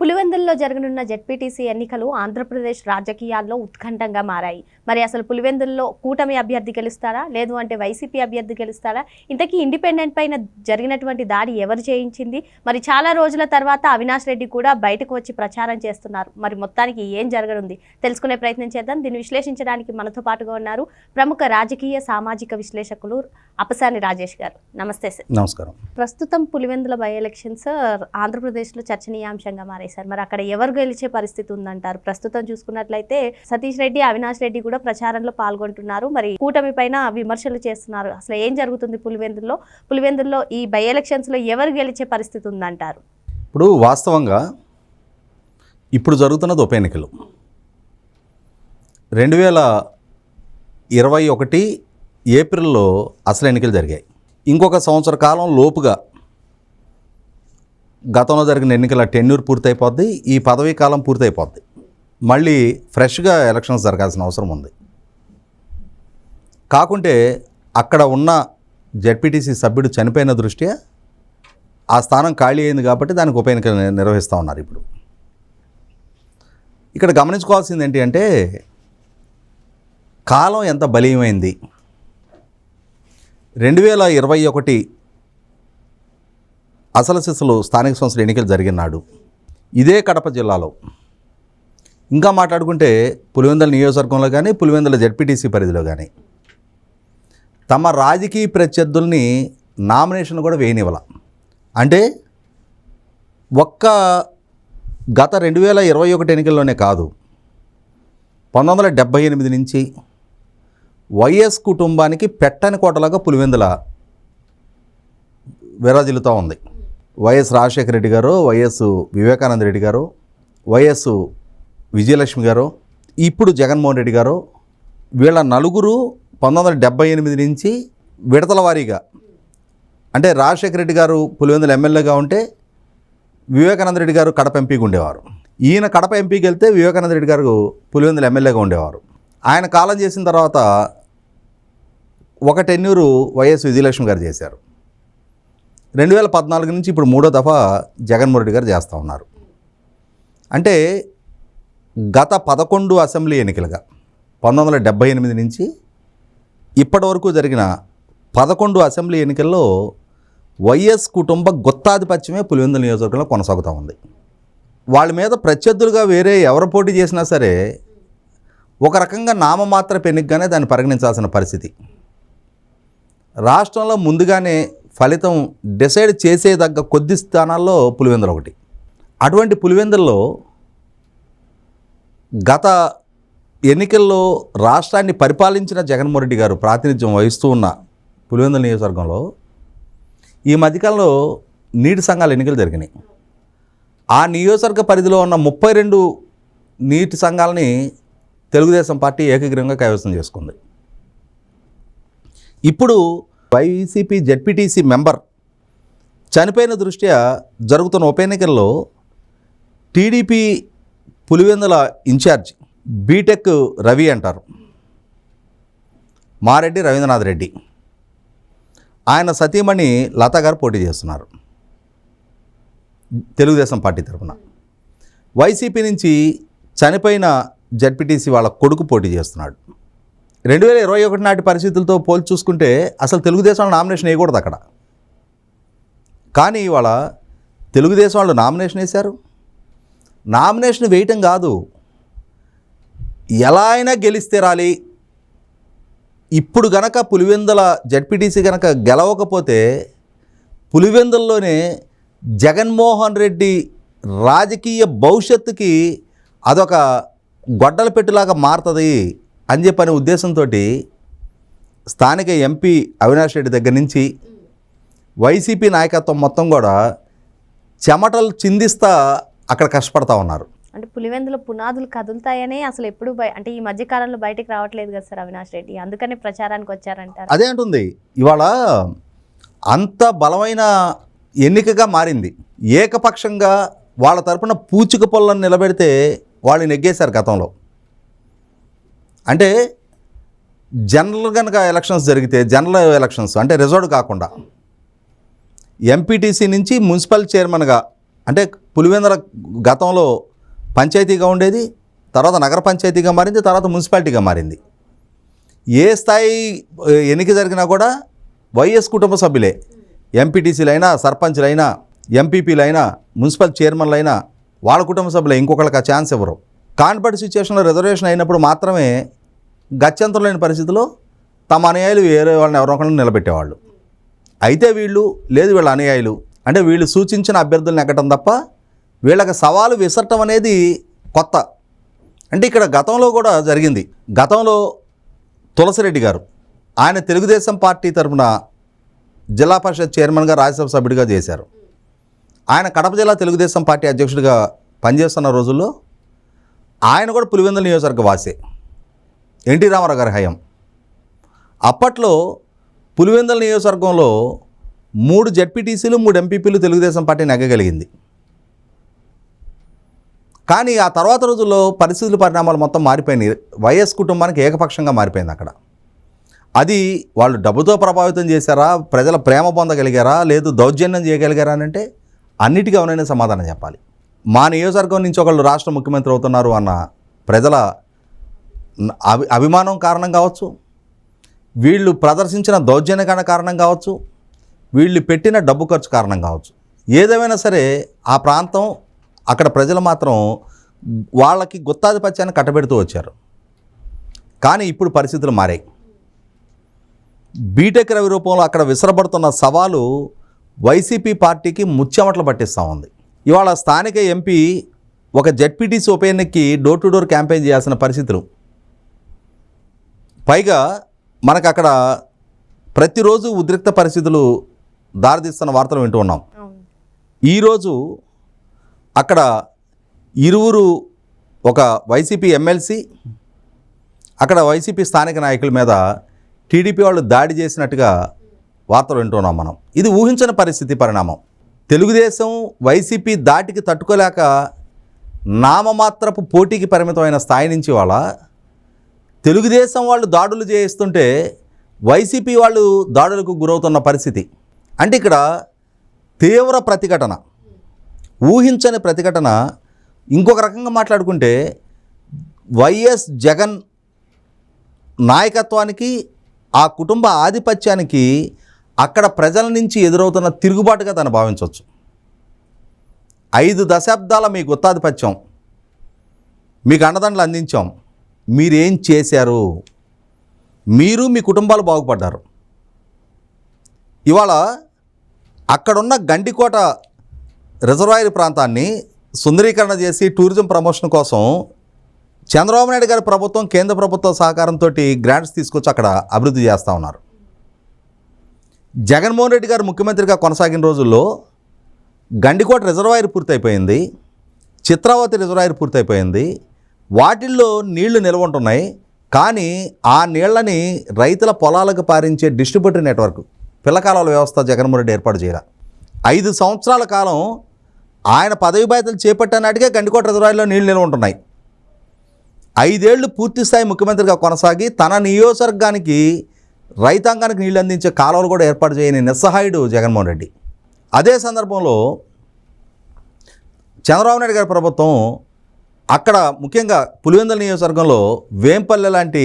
పులివెందుల్లో జరగనున్న జెడ్పీటీసీ ఎన్నికలు ఆంధ్రప్రదేశ్ రాజకీయాల్లో ఉత్కంఠంగా మారాయి. మరి అసలు పులివెందుల్లో కూటమి అభ్యర్థి గెలుస్తారా? లేదు అంటే వైసీపీ అభ్యర్థి గెలుస్తారా? ఇంతకీ ఇండిపెండెంట్ పైన జరిగినటువంటి దాడి ఎవరు చేయించింది? మరి చాలా రోజుల తర్వాత అవినాష్ రెడ్డి కూడా బయటకు వచ్చి ప్రచారం చేస్తున్నారు. మరి మొత్తానికి ఏం జరగనుంది? తెలుసుకునే ప్రయత్నం చేద్దాం. దీన్ని విశ్లేషించడానికి మనతో పాటుగా ఉన్నారు ప్రముఖ రాజకీయ సామాజిక విశ్లేషకులు అపసాని రాజేష్ గారు. నమస్తే సార్. నమస్కారం. ప్రస్తుతం పులివెందుల బై ఎలక్షన్స్ ఆంధ్రప్రదేశ్లో చర్చనీయాంశంగా మారాయి. సార్. మరి అక్కడ ఎవరు గెలిచే పరిస్థితి ఉందంటారు? ప్రస్తుతం చూసుకున్నట్లయితే సతీష్ రెడ్డి అవినాష్ రెడ్డి కూడా ప్రచారంలో పాల్గొంటున్నారు. మరి కూటమి పైన విమర్శలు చేస్తున్నారు. అసలు ఏం జరుగుతుంది పులివెందుల్లో? పులివెందుల్లో ఈ బై ఎలక్షన్స్లో ఎవరు గెలిచే పరిస్థితి ఉందంటారు? ఇప్పుడు వాస్తవంగా ఇప్పుడు జరుగుతున్నది ఉప ఎన్నికలు. రెండు వేల ఇరవై ఒకటి ఏప్రిల్లో అసలు ఎన్నికలు జరిగాయి ఇంకొక సంవత్సర కాలం లోపుగా గతంలో జరిగిన ఎన్నికల టెన్యూర్ పూర్తయిపోద్ది ఈ పదవీ కాలం పూర్తయిపోద్ది. మళ్ళీ ఫ్రెష్గా ఎలక్షన్స్ జరగాల్సిన అవసరం ఉంది. కాకుంటే అక్కడ ఉన్న జెడ్పీటీసీ సభ్యుడు చనిపోయిన దృష్ట్యా ఆ స్థానం ఖాళీ అయింది కాబట్టి దానికి ఉప ఎన్నిక నిర్వహిస్తూ ఉన్నారు ఇప్పుడు. ఇక్కడ గమనించుకోవాల్సింది ఏంటి అంటే కాలం ఎంత బలీయమైంది? రెండు వేల ఇరవై ఒకటి అసలు సిసలు స్థానిక సంస్థల ఎన్నికలు జరిగినాడు ఇదే కడప జిల్లాలో. ఇంకా మాట్లాడుకుంటే పులివెందుల నియోజకవర్గంలో కానీ పులివెందుల జడ్పీటీసీ పరిధిలో కానీ తమ రాజకీయ ప్రత్యర్థుల్ని నామినేషన్ కూడా వేయనివ్వాల. అంటే ఒక్క గత రెండు వేల ఇరవై ఒకటి ఎన్నికల్లోనే కాదు పంతొమ్మిది వందల డెబ్భై ఎనిమిది నుంచి వైఎస్ కుటుంబానికి పెట్టని కోటలాగా పులివెందుల విరాజిల్లుతూ ఉంది. వైఎస్ రాజశేఖర రెడ్డి గారు వైఎస్ వివేకానంద రెడ్డి గారు వైఎస్ విజయలక్ష్మి గారు ఇప్పుడు జగన్మోహన్ రెడ్డి గారు వీళ్ళ నలుగురు పంతొమ్మిది వందల డెబ్భై ఎనిమిది నుంచి విడతల వారీగా అంటే రాజశేఖర రెడ్డి గారు పులివెందుల ఎమ్మెల్యేగా ఉంటే వివేకానంద రెడ్డి గారు కడప ఎంపీగా ఉండేవారు. ఈయన కడప ఎంపీకి వెళ్తే వివేకానంద రెడ్డి గారు పులివెందుల ఎమ్మెల్యేగా ఉండేవారు. ఆయన కాలం చేసిన తర్వాత ఒక టెన్యూరు వైఎస్ విజయలక్ష్మి గారు చేశారు. రెండు వేల పద్నాలుగు నుంచి ఇప్పుడు మూడో దఫా జగన్మోహన్ రెడ్డి గారు చేస్తూ ఉన్నారు. అంటే గత పదకొండు అసెంబ్లీ ఎన్నికలుగా పంతొమ్మిది వందల డెబ్బై ఎనిమిది నుంచి ఇప్పటి వరకు జరిగిన పదకొండు అసెంబ్లీ ఎన్నికల్లో వైఎస్ కుటుంబ గుత్తాధిపత్యమే పులివెందుల నియోజకవర్గంలో కొనసాగుతూ ఉంది. వాళ్ళ మీద ప్రత్యర్థులుగా వేరే ఎవరు పోటీ చేసినా సరే ఒక రకంగా నామమాత్ర పెనుగ్గానే దాన్ని పరిగణించాల్సిన పరిస్థితి. రాష్ట్రంలో ముందుగానే ఫలితం డిసైడ్ చేసేదగ్గ కొద్ది స్థానాల్లో పులివెందులు ఒకటి. అటువంటి పులివెందుల్లో గత ఎన్నికల్లో రాష్ట్రాన్ని పరిపాలించిన జగన్మోహన్ రెడ్డి గారు ప్రాతినిధ్యం వహిస్తూ ఉన్న పులివెందుల నియోజకవర్గంలో ఈ మధ్యకాలంలో నీటి సంఘాల ఎన్నికలు జరిగినాయి. ఆ నియోజకవర్గ పరిధిలో ఉన్న ముప్పై రెండు నీటి సంఘాలని తెలుగుదేశం పార్టీ ఏకగ్రీవంగా కైవసం చేసుకుంది. ఇప్పుడు వైసీపీ జెడ్పీటీసీ మెంబర్ చనిపోయిన దృష్ట్యా జరుగుతున్న ఉప ఎన్నికల్లో TDP Pulivendula in-charge B Tech Ravi అంటారు. మారెడ్డి రవీంద్రనాథ్ రెడ్డి. ఆయన సతీమణి లతా గారు పోటీ చేస్తున్నారు. తెలుగుదేశం పార్టీ తరఫున. వైసీపీ నుంచి చనిపోయిన జడ్పీటీసీ వాళ్ళ కొడుకు పోటీ చేస్తున్నాడు. రెండు వేల ఇరవై ఒకటి నాటి పరిస్థితులతో పోల్చి చూసుకుంటే అసలు తెలుగుదేశం వాళ్ళు నామినేషన్ వేయకూడదు అక్కడ. కానీ ఇవాళ తెలుగుదేశం వాళ్ళు నామినేషన్ వేశారు. నామినేషన్ వేయటం కాదు. ఎలా అయినా గెలిస్తే రాలి. ఇప్పుడు గనక పులివెందుల జడ్పీటీసీ గనక గెలవకపోతే పులివెందుల్లోనే జగన్మోహన్ రెడ్డి రాజకీయ భవిష్యత్తుకి అదొక గొడ్డల పెట్టులాగా మారుతుంది. అని చెప్పనే ఉద్దేశంతో స్థానిక ఎంపీ అవినాష్ రెడ్డి దగ్గర నుంచి వైసీపీ నాయకత్వం మొత్తం కూడా చెమటలు చిందిస్తా అక్కడ కష్టపడతా ఉన్నారు. అంటే పులివెందుల పునాదులు కదులుతాయనే అసలు ఎప్పుడు అంటే ఈ మధ్య కాలంలో బయటకు రావట్లేదు కదా సార్ అవినాష్ రెడ్డి. అందుకనే ప్రచారానికి వచ్చారంటారు. అదే అంటుంది. ఇవాళ అంత బలమైన ఎన్నికగా మారింది. ఏకపక్షంగా వాళ్ళ తరపున పూచిక పొలను నిలబెడితే వాళ్ళు నెగ్గేశారు గతంలో. అంటే జనరల్ కనుక ఎలక్షన్స్ జరిగితే జనరల్ ఎలక్షన్స్ అంటే రిజర్వ్డ్ కాకుండా ఎంపీటీసీ నుంచి మున్సిపల్ చైర్మన్గా అంటే పులివెందుల గతంలో పంచాయతీగా ఉండేది తర్వాత నగర పంచాయతీగా మారింది తర్వాత మున్సిపాలిటీగా మారింది. ఏ స్థాయి ఎన్నిక జరిగినా కూడా వైఎస్ కుటుంబ సభ్యులే ఎంపీటీసీలైనా సర్పంచ్లైనా ఎంపీపీలైనా మున్సిపల్ చైర్మన్లైనా వాళ్ళ కుటుంబ సభ్యులే ఇంకొకళ్ళకి ఆ ఛాన్స్ ఇవ్వరు. కాన్పటి సిచ్యువేషన్లో రిజర్వేషన్ అయినప్పుడు మాత్రమే గత్యంతరం లేని పరిస్థితిలో తమ అనుయాయులు వేరే వాళ్ళని ఎవరో నిలబెట్టేవాళ్ళు. అయితే వీళ్ళు లేదు వీళ్ళ అనుయాయులు. అంటే వీళ్ళు సూచించిన అభ్యర్థులను ఎక్కటం తప్ప వీళ్ళకి సవాలు విసరటం అనేది కొత్త. అంటే ఇక్కడ గతంలో కూడా జరిగింది. గతంలో తులసిరెడ్డి గారు ఆయన తెలుగుదేశం పార్టీ తరఫున జిల్లా పరిషత్ చైర్మన్గా రాజ్యసభ సభ్యుడిగా చేశారు. ఆయన కడప జిల్లా తెలుగుదేశం పార్టీ అధ్యక్షుడిగా పనిచేస్తున్న రోజుల్లో ఆయన కూడా పులివెందుల నియోజకవర్గ వాసే. ఎన్టీ రామారావు గారి హయం. అప్పట్లో పులివెందుల నియోజకవర్గంలో మూడు జడ్పీటీసీలు మూడు ఎంపీపీలు తెలుగుదేశం పార్టీ నెగ్గగలిగింది. కానీ ఆ తర్వాత రోజుల్లో పరిస్థితుల పరిణామాలు మొత్తం మారిపోయినాయి. వైఎస్ కుటుంబానికి ఏకపక్షంగా మారిపోయింది అక్కడ. అది వాళ్ళు డబ్బుతో ప్రభావితం చేశారా? ప్రజల ప్రేమ పొందగలిగారా? లేదు దౌర్జన్యం చేయగలిగారా అంటే అన్నిటికీ అవునైనా సమాధానం చెప్పాలి. మా నియోజకవర్గం నుంచి ఒకళ్ళు రాష్ట్ర ముఖ్యమంత్రి అవుతున్నారు అన్న ప్రజల అభి అభిమానం కారణం కావచ్చు. వీళ్ళు ప్రదర్శించిన దౌర్జన్యకరణ కారణం కావచ్చు. వీళ్ళు పెట్టిన డబ్బు ఖర్చు కారణం కావచ్చు. ఏదేమైనా సరే ఆ ప్రాంతం అక్కడ ప్రజలు మాత్రం వాళ్ళకి గుత్తాధిపత్యాన్ని కట్టబెడుతూ వచ్చారు. కానీ ఇప్పుడు పరిస్థితులు మారాయి. బీటెక్ రవి రూపంలో అక్కడ విసరబడుతున్న సవాలు వైసీపీ పార్టీకి ముచ్చెమటలు పట్టిస్తూ ఉంది. ఇవాళ స్థానిక ఎంపీ ఒక జడ్పీటీసీ ఉప ఎన్నికకి డోర్ టు డోర్ క్యాంపెయిన్ చేయాల్సిన పరిస్థితులు. పైగా మనకు అక్కడ ప్రతిరోజు ఉద్రిక్త పరిస్థితులు దారితీస్తున్న వార్తలు వింటూ ఉన్నాం. ఈరోజు అక్కడ ఇరువురు ఒక వైసీపీ ఎమ్మెల్సీ అక్కడ వైసీపీ స్థానిక నాయకుల మీద టీడీపీ వాళ్ళు దాడి చేసినట్టుగా వార్తలు వింటున్నాం మనం. ఇది ఊహించని పరిస్థితి పరిణామం. తెలుగుదేశం వైసీపీ దాటికి తట్టుకోలేక నామమాత్రపు పోటీకి పరిమితమైన స్థాయి నుంచి వాళ్ళ తెలుగుదేశం వాళ్ళు దాడులు చేయిస్తుంటే వైసీపీ వాళ్ళు దాడులకు గురవుతున్న పరిస్థితి. అంటే ఇక్కడ తీవ్ర ప్రతిఘటన ఊహించని ప్రతిఘటన. ఇంకొక రకంగా మాట్లాడుకుంటే వైఎస్ జగన్ నాయకత్వానికి ఆ కుటుంబ ఆధిపత్యానికి అక్కడ ప్రజల నుంచి ఎదురవుతున్న తిరుగుబాటుగా తను భావించవచ్చు. ఐదు దశాబ్దాల మీ గుత్తాధిపత్యం మీకు అండదండలు అందించాం. మీరేం చేశారు? మీరు మీ కుటుంబాలు బాగుపడ్డారు. ఇవాళ అక్కడున్న గండికోట రిజర్వాయర్ ప్రాంతాన్ని సుందరీకరణ చేసి టూరిజం ప్రమోషన్ కోసం చంద్రబాబు నాయుడు గారి ప్రభుత్వం కేంద్ర ప్రభుత్వ సహకారంతో గ్రాంట్స్ తీసుకొచ్చి అక్కడ అభివృద్ధి చేస్తూ ఉన్నారు. జగన్మోహన్ రెడ్డి గారు ముఖ్యమంత్రిగా కొనసాగిన రోజుల్లో గండికోట రిజర్వాయర్ పూర్తయిపోయింది. చిత్రావతి రిజర్వాయర్ పూర్తయిపోయింది. వాటిల్లో నీళ్ళు నిల్వ ఉంటున్నాయి కానీ ఆ నీళ్ళని రైతుల పొలాలకు పారించే డిస్ట్రిబ్యూటర్ నెట్వర్క్ పిల్లకాలాల వ్యవస్థ జగన్మోహన్ రెడ్డి ఏర్పాటు చేయాలి ఐదు సంవత్సరాల కాలం ఆయన పదవి బాధ్యతలు చేపట్టనాటికే గండికోట రిజర్వాయర్లో నీళ్ళు నిల్వ ఉంటున్నాయి ఐదేళ్ళు పూర్తి స్థాయి ముఖ్యమంత్రిగా కొనసాగి తన నియోజకవర్గానికి రైతాంగానికి నీళ్ళు అందించే కాలువలు కూడా ఏర్పాటు చేయని నిస్సహాయుడు జగన్మోహన్ రెడ్డి. అదే సందర్భంలో చంద్రబాబు నాయుడు గారి ప్రభుత్వం అక్కడ ముఖ్యంగా పులివెందుల నియోజకవర్గంలో వేంపల్లె లాంటి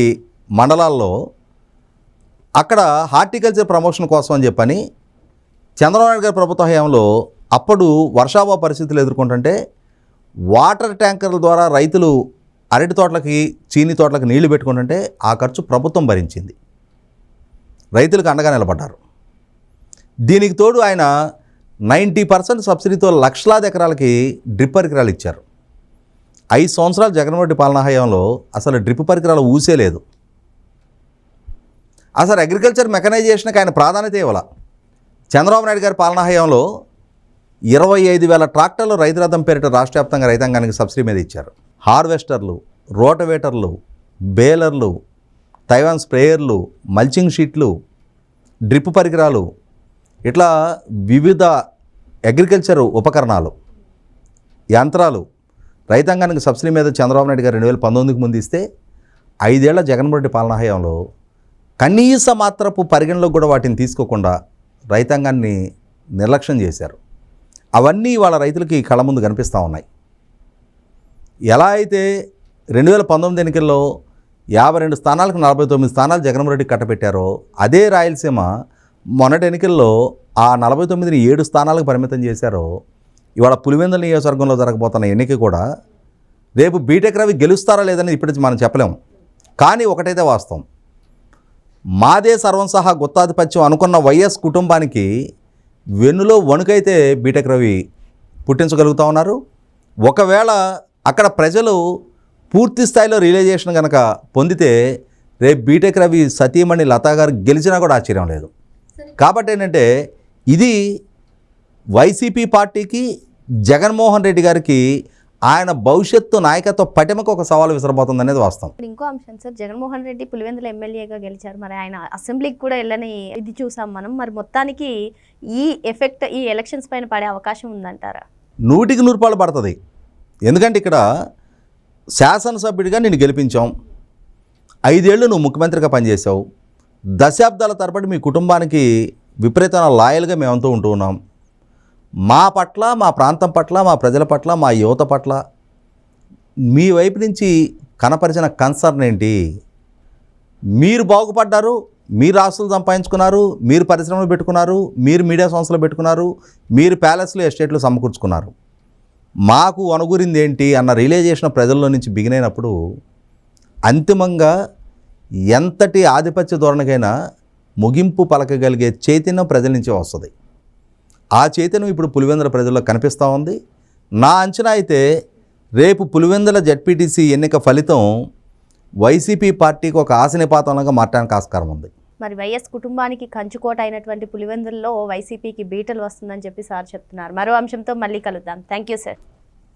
మండలాల్లో అక్కడ హార్టికల్చర్ ప్రమోషన్ కోసం అని చెప్పని చంద్రబాబు నాయుడు గారి ప్రభుత్వ హయాంలో అప్పుడు వర్షాభావ పరిస్థితులు ఎదుర్కొంటుంటే వాటర్ ట్యాంకర్ల ద్వారా రైతులు అరటి తోటలకి చీని తోటలకు నీళ్ళు పెట్టుకుంటుంటే ఆ ఖర్చు ప్రభుత్వం భరించింది. రైతులకు అండగా నిలబడ్డారు. దీనికి తోడు ఆయన నైంటీ పర్సెంట్ సబ్సిడీతో లక్షలాది ఎకరాలకి డ్రిప్ పరికరాలు ఇచ్చారు. ఐదు సంవత్సరాలు జగన్మోహన్ రెడ్డి పాలనా హయాంలో అసలు డ్రిప్ పరికరాలు ఊసే లేదు. అసలు అగ్రికల్చర్ మెకనైజేషన్కి ఆయన ప్రాధాన్యత ఇవ్వాల. చంద్రబాబు నాయుడు గారి పాలనా హయాంలో ఇరవై ఐదు వేల ట్రాక్టర్లు రైతు రథం పేరిట రాష్ట్ర వ్యాప్తంగా రైతాంగానికి సబ్సిడీ మీద ఇచ్చారు. హార్వెస్టర్లు రోటవేటర్లు బేలర్లు తైవాన్ స్ప్రేయర్లు మల్చింగ్ షీట్లు డ్రిప్ పరికరాలు ఇట్లా వివిధ అగ్రికల్చర్ ఉపకరణాలు యంత్రాలు రైతాంగానికి సబ్సిడీ మీద చంద్రబాబు నాయుడు గారు రెండు వేల పంతొమ్మిదికి ముందు ఇస్తే ఐదేళ్ళ జగన్మోహన్ రెడ్డి పాలనా హయాంలో కనీస మాత్రపు పరిగణలోకి కూడా వాటిని తీసుకోకుండా రైతాంగాన్ని నిర్లక్ష్యం చేశారు. అవన్నీ వాళ్ళ రైతులకి కళ్ళ ముందు కనిపిస్తూ ఉన్నాయి. ఎలా అయితే రెండు వేల పంతొమ్మిది ఎన్నికల్లో యాభై రెండు స్థానాలకు నలభై తొమ్మిది స్థానాలు జగన్మోహన్ రెడ్డి కట్టబెట్టారో అదే రాయలసీమ మొన్నటి ఎన్నికల్లో ఆ నలభై తొమ్మిదిని ఏడు స్థానాలకు పరిమితం చేశారో ఇవాళ పులివెందుల నియోజకవర్గంలో జరగబోతున్న ఎన్నిక కూడా రేపు బీటెక్ రవి గెలుస్తారా లేదని ఇప్పటికి మనం చెప్పలేము కానీ ఒకటైతే వాస్తవం. మాదే సర్వం సహా గుత్తాధిపత్యం అనుకున్న వైఎస్ కుటుంబానికి వెన్నులో వణుకైతే బీటెక్ రవి పుట్టించగలుగుతా ఉన్నారు. ఒకవేళ అక్కడ ప్రజలు పూర్తి స్థాయిలో రియలైజేషన్ కనుక పొందితే రేపు బీటెక్ రవి సతీమణి లతా గారు గెలిచినా కూడా ఆశ్చర్యం లేదు. కాబట్టి ఏంటంటే ఇది వైసీపీ పార్టీకి జగన్మోహన్ రెడ్డి గారికి ఆయన భవిష్యత్తు నాయకత్వ పటిమకు ఒక సవాలు విసరబోతుంది అనేది వాస్తవం ఇంకో అంశం సార్ జగన్మోహన్ రెడ్డి పులివెందుల ఎమ్మెల్యేగా గెలిచారు. మరి ఆయన అసెంబ్లీకి కూడా వెళ్ళని ఇది చూసాం మనం. మరి మొత్తానికి ఈ ఎఫెక్ట్ ఈ ఎలక్షన్స్ పైన పడే అవకాశం ఉందంటారా? నూటికి నూరు రూపాయలు పడుతుంది. ఎందుకంటే ఇక్కడ శాసనసభ్యుడిగా నేను గెలిపించాం. ఐదేళ్ళు నువ్వు ముఖ్యమంత్రిగా పనిచేసావు దశాబ్దాల తరబడి మీ కుటుంబానికి విపరీతమైన లాయల్గా మేమంతా ఉంటూ ఉన్నాం. మా పట్ల మా ప్రాంతం పట్ల మా ప్రజల పట్ల మా యువత పట్ల మీ వైపు నుంచి కనపరిచిన కన్సర్న్ ఏంటి? మీరు బాగుపడ్డారు మీరు ఆస్తులు సంపాదించుకున్నారు మీరు పరిశ్రమలు పెట్టుకున్నారు మీరు మీడియా సంస్థలు పెట్టుకున్నారు మీరు ప్యాలెస్లు ఎస్టేట్లు సమకూర్చుకున్నారు. మాకు అనుగురింది ఏంటి అన్న రియలైజేషన్ ప్రజల్లో నుంచి బిగినైనప్పుడు అంతిమంగా ఎంతటి ఆధిపత్య ధోరణికైనా ముగింపు పలకగలిగే చైతన్యం ప్రజల నుంచే వస్తుంది. ఆ చైతన్యం ఇప్పుడు పులివెందుల ప్రజల్లో కనిపిస్తూ ఉంది. నా అంచనా అయితే రేపు పులివెందుల జడ్పీటీసీ ఎన్నిక ఫలితం వైసీపీ పార్టీకి ఒక ఆశనిపాతంలాగా మారడానికి ఆస్కారం ఉంది. మరి వైఎస్ కుటుంబానికి కంచుకోట అయినటువంటి పులివెందుల్లో వైసీపీకి బీటలు వస్తుందని చెప్పి సార్ చెప్తున్నారు. మరో అంశంతో మళ్ళీ కలుద్దాం. Thank you sir.